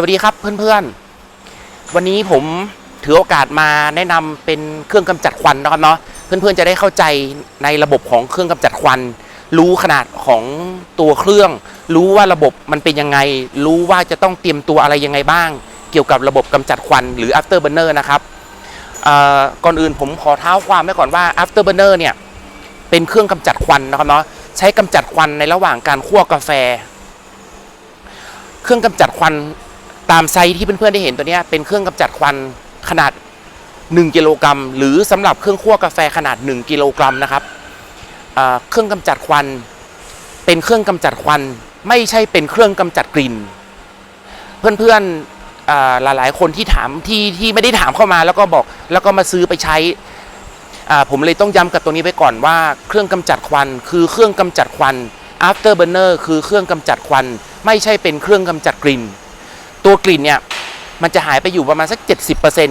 สวัสดีครับเพื่อนๆ วันนี้ผมถือโอกาสมาแนะนำเป็นเครื่องกำจัดควันนะครับเนาะเพื่อนๆจะได้เข้าใจในระบบของเครื่องกำจัดควัน รู้ขนาดของตัวเครื่อง รู้ว่าระบบมันเป็นยังไง รู้ว่าจะต้องเตรียมตัวอะไรยังไงบ้าง เกี่ยวกับระบบกำจัดควันหรือ afterburner นะครับก่อนอื่นผมขอเท้าความไว้ก่อนว่า afterburner เนี่ยเป็นเครื่องกำจัดควันนะครับเนาะใช้กำจัดควันในระหว่างการคั่วกาแฟ เครื่องกำจัดควัน ตามไซส์ที่เพื่อนๆได้เห็นตัวนี้เป็นเครื่องกำจัดควันขนาด 1 กิโลกรัม หรือสำหรับเครื่องคั่วกาแฟขนาด 1 กิโลกรัมนะครับเครื่องกำจัดควัน เป็นเครื่องกำจัดควัน ไม่ใช่เป็นเครื่องกำจัดกลิ่น เพื่อนๆอ่าหลายๆ คนที่ถามที่ที่ไม่ได้ถามเข้ามาแล้วก็บอกแล้วก็มาซื้อไปใช้ผมเลยต้องย้ำกับตรงนี้ไว้ก่อนว่า เครื่องกำจัดควัน คือเครื่องกำจัดควัน afterburner คือเครื่องกำจัดควัน ไม่ใช่เป็นเครื่องกำจัดกลิ่น ตัวกลิ่นเนี่ยมันจะหายไปอยู่ประมาณสัก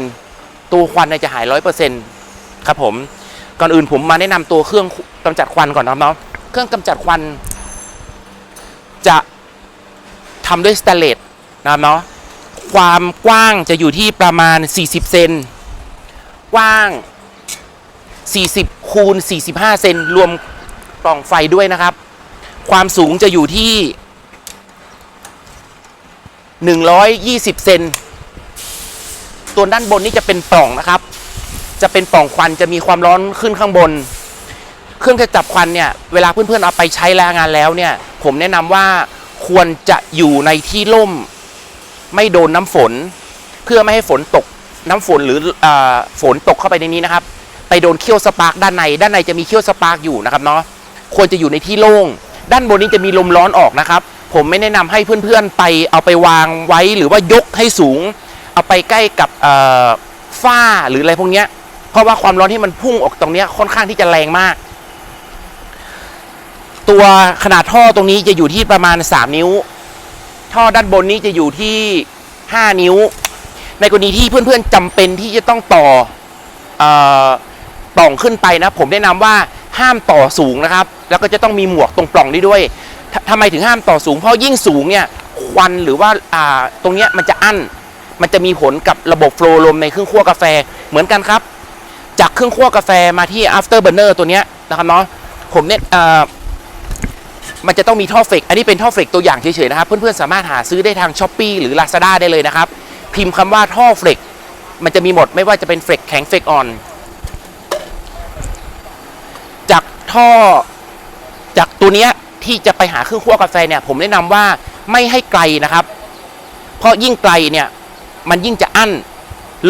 70%ตัวควันเนี่ยจะหาย 100%ครับผม ก่อนอื่นผมมาแนะนำตัวเครื่องกำจัดควันก่อนนะครับเนาะ เครื่องกำจัดควัน จะทำด้วยสแตนเลสนะครับเนาะ ความกว้างจะอยู่ที่ประมาณ 40 เซน กว้าง 40 คูณ 45 เซนรวมปล่องไฟด้วยนะครับ ความสูงจะอยู่ที่ 120 เซนตัวด้านบนนี่จะเป็นปล่องนะครับ จะเป็นปล่องควันจะมีความร้อนขึ้นข้างบน เครื่องกระจับควันเนี่ยเวลาเพื่อนๆเอาไปใช้แรงงานแล้วเนี่ย ผมแนะนำว่าควรจะอยู่ในที่ร่ม ไม่โดนน้ำฝน เพื่อไม่ให้ฝนตกน้ำฝนหรืออฝนตกเข้าไปในนี้นะครับ ไปโดนเขี้ยวสปาร์กด้านใน ด้านในจะมีเขี้ยวสปาร์กอยู่นะครับเนาะควรจะอยู่ในที่โล่งด้านบนนี้จะมีลมร้อนออกนะครับ ผมไม่แนะนำให้เพื่อนๆไปเอาไปวางไว้หรือว่ายกให้สูง เอาไปใกล้กับฝ้าหรืออะไรพวกนี้เพราะว่าความร้อนที่มันพุ่งออกตรงนี้ค่อนข้างที่จะแรงมาก ตัวขนาดท่อตรงนี้จะอยู่ที่ประมาณ 3 นิ้ว ท่อด้านบนนี้จะอยู่ที่ 5 นิ้ว ในกรณีที่เพื่อนๆจำเป็นที่จะต้องต่ออ่อปล่องขึ้นไปนะ ผมแนะนำว่าห้ามต่อสูงนะครับ แล้วก็จะต้องมีหมวกตรงปล่องนี้ด้วย ทำไมถึงห้ามต่อสูง เพราะยิ่งสูงเนี่ยควันหรือว่าอ่าตรงเนี้ยมันจะอั้น มันจะมีผลกับระบบโฟล์ลมในเครื่องคั่วกาแฟเหมือนกันครับ จากเครื่องคั่วกาแฟมาที่ after burner ตัวเนี้ยนะครับเนาะผมเนี่ยอ่อมันจะต้องมีท่อเฟก อันนี้เป็นท่อเฟกตัวอย่างเฉยๆนะครับ เพื่อนๆสามารถหาซื้อได้ทาง s h อ p e e หรือ Lazada ได้เลยนะครับ พิมพ์คำว่าท่อเฟก มันจะมีหมดไม่ว่าจะเป็นเฟกแข็งเฟกอ่อน จากท่อจากตัวเนี้ย ที่จะไปหาเครื่องคั่วกาแฟเนี่ยผมแนะนำว่าไม่ให้ไกลนะครับ เพราะยิ่งไกลเนี่ยมันยิ่งจะอั้น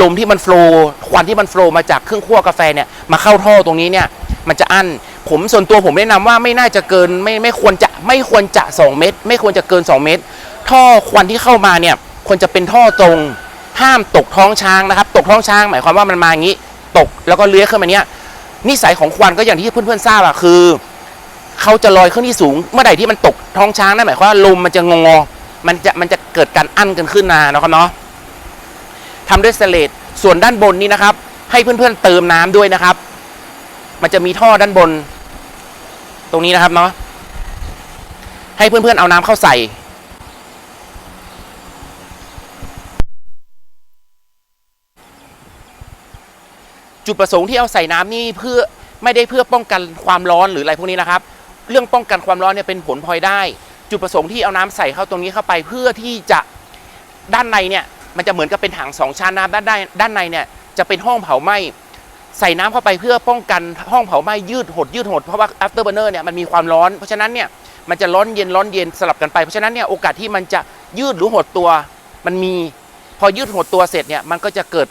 ลมที่มันโฟล์ควันที่มันโฟล์มาจากเครื่องคั่วกาแฟเนี่ยมาเข้าท่อตรงนี้เนี่ยมันจะอั้น ผมส่วนตัวผมแนะนำว่าไม่น่าจะเกินไม่ไม่ควรจะไม่ควรจะ 2 เมตร ไม่ควรจะเกิน 2 เมตร ท่อควันที่เข้ามาเนี่ยควรจะเป็นท่อตรงห้ามตกท้องช้างนะครับ ตกท้องช้าง หมายความว่ามันมาอย่างนี้ ตกแล้วก็เลื้อยขึ้นมาเนี้ยนิสัยของควันก็อย่างที่เพื่อนๆทราบอะคือ เขาจะลอยขึ้นที่สูง เมื่อใดที่มันตกท้องช้างนั่นหมายความว่าลมมันจะงอมันจะมันจะเกิดการอั้นกันขึ้นมานะครับเนาะทำด้วยสเลตส่วนด้านบนนี้นะครับ ให้เพื่อนๆเติมน้ำด้วยนะครับ มันจะมีท่อด้านบน ตรงนี้นะครับเนาะให้เพื่อนๆเอาน้ำเข้าใส่จุดประสงค์ที่เอาใส่น้ำนี่เพื่อไม่ได้เพื่อป้องกันความร้อนหรืออะไรพวกนี้นะครับ เรื่องป้องกันความร้อนเนี่ยเป็นผลพลอยได้ จุดประสงค์ที่เอาน้ำใส่เข้าตรงนี้เข้าไปเพื่อที่จะด้านในเนี่ยมันจะเหมือนกับเป็นถังสองชั้นนะด้านในด้านในเนี่ยจะเป็นห้องเผาไหม้ใส่น้ำเข้าไปเพื่อป้องกันห้องเผาไหม้ยืดหดยืดหดเพราะว่า after burner เนี่ยมันมีความร้อน เพราะฉะนั้นเนี่ยมันจะร้อนเย็นร้อนเย็นสลับกันไปเพราะฉะนั้นเนี่ยโอกาสที่มันจะยืดหรือหดตัวมันมีพอยืดหดตัวเสร็จเนี่ยมันก็จะเกิด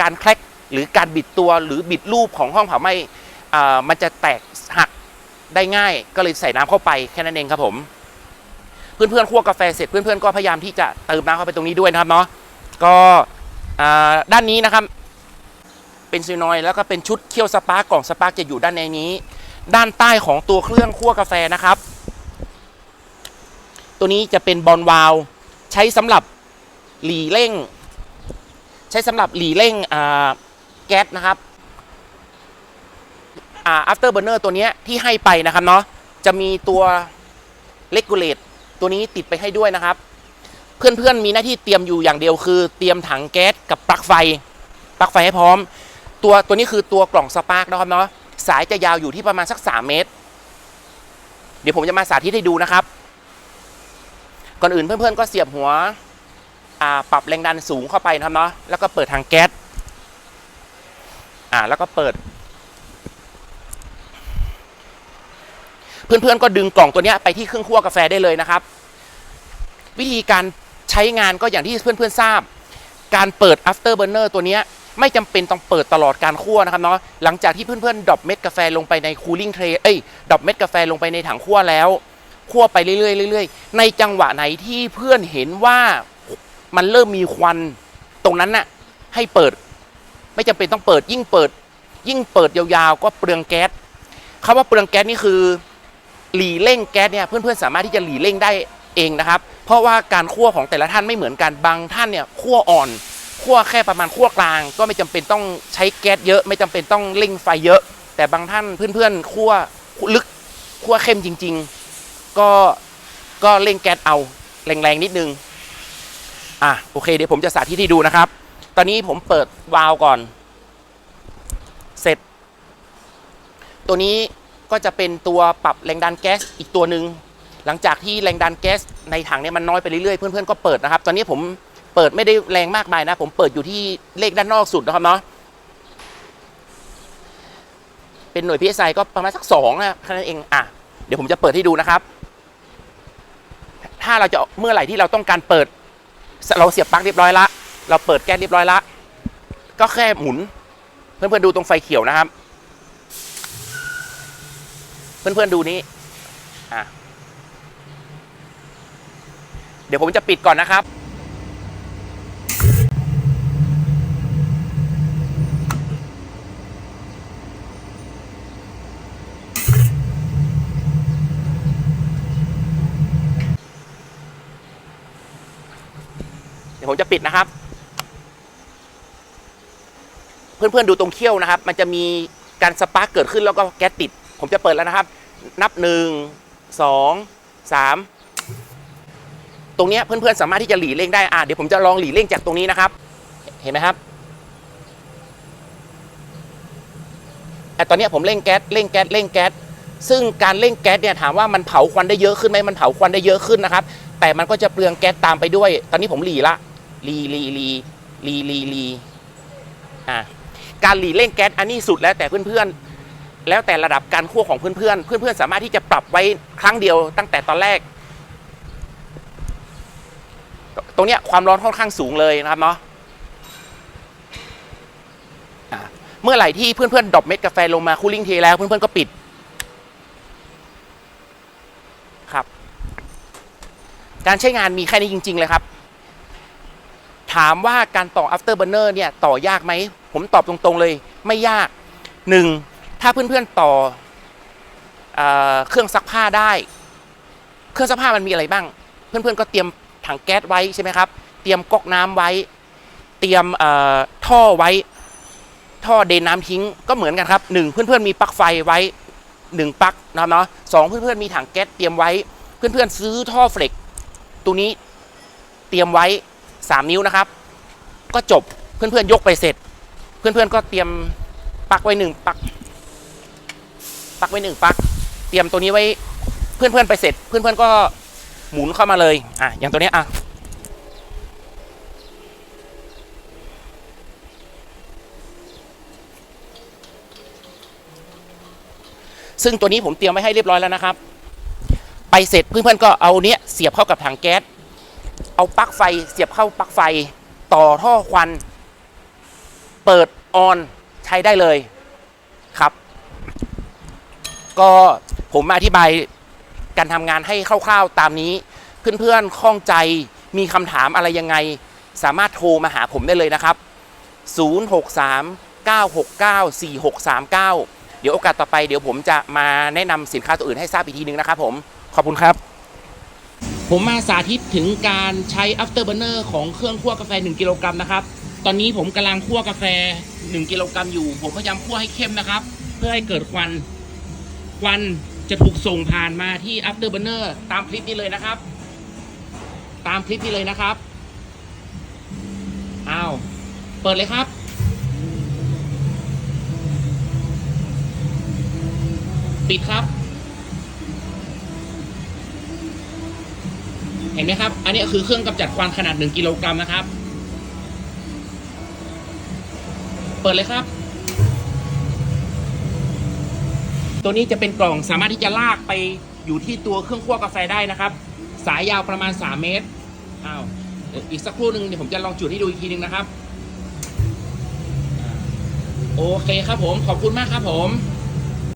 การแคลกหรือการบิดตัวหรือบิดรูปของห้องเผาไหม้มันจะแตกหัก ได้ง่ายก็เลยใส่น้ำเข้าไปแค่นั้นเองครับผมเพื่อนๆคั่วกาแฟเสร็จเพื่อนๆก็พยายามที่จะเติมน้ำเข้าไปตรงนี้ด้วยนะครับเนาะก็ด้านนี้นะครับ เป็นซีนอยแล้วก็เป็นชุดเคี่ยวสปาร์กกล่องสปาร์กจะอยู่ด้านในนี้ ด้านใต้ของตัวเครื่องคั่วกาแฟนะครับ ตัวนี้จะเป็นบอลวาลใช้สำหรับหลีเร่ง ใช้สำหรับหลีเร่งแก๊สนะครับ อ่า after burner ตัวนี้ที่ให้ไปนะครับเนาะจะมีตัว regulate ตัวนี้ติดไปให้ด้วยนะครับ เพื่อนๆมีหน้าที่เตรียมอยู่อย่างเดียวคือ เตรียมถังแก๊สกับปลั๊กไฟปลั๊กไฟให้พร้อม ตัวตัวนี้คือตัวกล่องสปาร์กนะครับเนาะสายจะยาวอยู่ที่ประมาณสัก 3 เมตร เดี๋ยวผมจะมาสาธิตให้ดูนะครับ ก่อนอื่นเพื่อนๆก็เสียบหัวปรับแรงดันสูงเข้าไปนะครับเนาะแล้วก็เปิดทางแก๊สอ่าแล้วก็เปิด เพื่อนๆก็ดึงกล่องตัวนี้ไปที่เครื่องคั่วกาแฟได้เลยนะครับ วิธีการใช้งานก็อย่างที่เพื่อนๆทราบ การเปิด after burner ตัวนี้ไม่จำเป็นต้องเปิดตลอดการคั่วนะครับเนาะหลังจากที่เพื่อนๆดรอปเม็ดกาแฟลงไปใน cooling tray เอ้ยดรอปเม็ดกาแฟลงไปในถังคั่วแล้วคั่วไปเรื่อยๆเรื่อยๆในจังหวะไหนที่เพื่อนเห็นว่ามันเริ่มมีควันตรงนั้นน่ะให้เปิด ไม่จำเป็นต้องเปิดยิ่งเปิด ยิ่งเปิดยาวๆ ก็เปลืองแก๊สคำว่าเปลืองแก๊สนี่คือ หลีเร่งแก๊สเนี่ยเพื่อนๆสามารถที่จะหลีเร่งได้เองนะครับ เพราะว่าการคั่วของแต่ละท่านไม่เหมือนกันบางท่านเนี่ยคั่วอ่อนคั่วแค่ประมาณคั่วกลาง ก็ไม่จำเป็นต้องใช้แก๊สเยอะ ไม่จำเป็นต้องเร่งไฟเยอะ แต่บางท่านเพื่อนๆคั่วลึกคั่วเข้มจริง ๆ ก็ก็เร่งแก๊สเอาแรงๆนิดนึงอะโอเคเดี๋ยวผมจะสาธิตให้ดูนะครับ ตอนนี้ผมเปิดวาล์วก่อน เสร็จ ตัวนี้ ก็จะเป็นตัวปรับแรงดันแก๊สอีกตัวหนึ่งหลังจากที่แรงดันแก๊สในถังเนี่ยมันน้อยไปเรื่อยๆเพื่อนๆก็เปิดนะครับ ตอนนี้ผมเปิดไม่ได้แรงมากมายนะ ผมเปิดอยู่ที่เลขด้านนอกสุดนะครับเนาะเป็นหน่วย PSI ก็ประมาณสักสองนะแค่นั้นเองอะเดี๋ยวผมจะเปิดให้ดูนะครับ ถ้าเราจะเมื่อไหร่ที่เราต้องการเปิด เราเสียบปลั๊กเรียบร้อยละ เราเปิดแก๊สเรียบร้อยละ ก็แค่หมุน เพื่อนๆดูตรงไฟเขียวนะครับ พื่อนๆดูนี้อะเดี๋ยวผมจะปิดก่อนนะครับ เดี๋ยวผมจะปิดนะครับ เพื่อนๆดูตรงเขี้ยวนะครับ มันจะมีการสปาร์กเกิดขึ้นแล้วก็แก๊สติด ผมจะเปิดแล้วนะครับ นับหนึ่งสองสามตรงนี้เพื่อนๆสามารถที่จะหลีเร่งได้อะเดี๋ยวผมจะลองหลีเร่งจากตรงนี้นะครับ เห็นไหมครับอตอนนี้ผมเร่งแก๊สเร่งแก๊สเร่งแก๊สซึ่งการเร่งแก๊สเนี่ยถามว่ามันเผาควันได้เยอะขึ้นไหมมันเผาควันได้เยอะขึ้นนะครับ แต่มันก็จะเปลืองแก๊สตามไปด้วย ตอนนี้ผมหลีละหลีหลีหลีหลีหลีหลีอะการหลีเร่งแก๊สอันนี้สุดแล้วแต่เพื่อนๆ แล้วแต่ระดับการคั่วของเพื่อนๆเพื่อนๆสามารถที่จะปรับไว้ครั้งเดียวตั้งแต่ตอนแรก ตรงเนี้ยความร้อนค่อนข้างสูงเลยนะครับเนาะเมื่อไหร่ที่เพื่อนๆดรอปเม็ดกาแฟลงมาคูลิ่งเทแล้วเพื่อนๆก็ปิดครับ การใช้งานมีแค่นี้จริง ๆ เลยครับ ถามว่าการต่อ after burner เนี่ยต่อยากไหม ผมตอบตรงๆเลย ไม่ยากหนึ่ง ถ้าเพื่อนๆต่อเออเครื่องซักผ้าได้ เครื่องซักผ้ามันมีอะไรบ้าง เพื่อนๆก็เตรียมถังแก๊สไว้ใช่ไหมครับ เตรียมก๊อกน้ำไว้ เตรียมท่อไว้ ท่อเดนน้ำทิ้งก็เหมือนกันครับหนึ่งเพื่อนๆมีปลั๊กไฟไว้หนึ่งปลั๊กนะครับเนาะสองเพื่อนๆมีถังแก๊สเตรียมไว้ เพื่อนๆซื้อท่อเฟล็กตัวนี้เตรียมไว้ 3 นิ้วนะครับ ก็จบเพื่อนๆยกไปเสร็จ เพื่อนๆก็เตรียมปลั๊กไว้หนึ่งปลั๊ก ปลั๊กไว้หนึ่งปลั๊กเตรียมตัวนี้ไว้เพื่อนๆไปเสร็จ เพื่อนๆก็หมุนเข้ามาเลยอะอย่างตัวนี้อะซึ่งตัวนี้ผมเตรียมไว้ให้เรียบร้อยแล้วนะครับ ไปเสร็จเพื่อนๆก็เอาเนี้ยเสียบเข้ากับถังแก๊ส เอาปลั๊กไฟเสียบเข้าปลั๊กไฟต่อท่อควัน เปิดออนใช้ได้เลยครับ ก็ผมมาอธิบายการทำงานให้คร่าวๆตามนี้ เพื่อนๆข้องใจมีคำถามอะไรยังไง สามารถโทรมาหาผมได้เลยนะครับ 063 969 4639 เดี๋ยวโอกาสต่อไปเดี๋ยวผมจะมาแนะนำสินค้าตัวอื่นให้ทราบอีกทีนึงนะครับผม ขอบคุณครับ ผมมาสาธิตถึงการใช้ after burner ของเครื่องคั่วกาแฟ 1 กิโลกรัมนะครับ ตอนนี้ผมกำลังคั่วกาแฟ 1 กิโลกรัมอยู่ ผมพยายามคั่วให้เข้มนะครับ เพื่อให้เกิดควัน วันจะถูกส่งผ่านมาที่ after burner ตามคลิปนี้เลยนะครับ ตามคลิปนี้เลยนะครับอ้าวเปิดเลยครับ ปิดครับ เห็นไหมครับ อันนี้คือเครื่องกำจัดควันขนาด 1 กิโลกรัมนะครับ เปิดเลยครับ ตัวนี้จะเป็นกล่องสามารถที่จะลากไปอยู่ที่ตัวเครื่องคั่วกาแฟได้นะครับ สายยาวประมาณ 3 เมตรอ้าวอีกสักครู่หนึ่งเดี๋ยวผมจะลองจุดให้ดูอีกทีหนึงนะครับ โอเคครับผมขอบคุณมากครับผม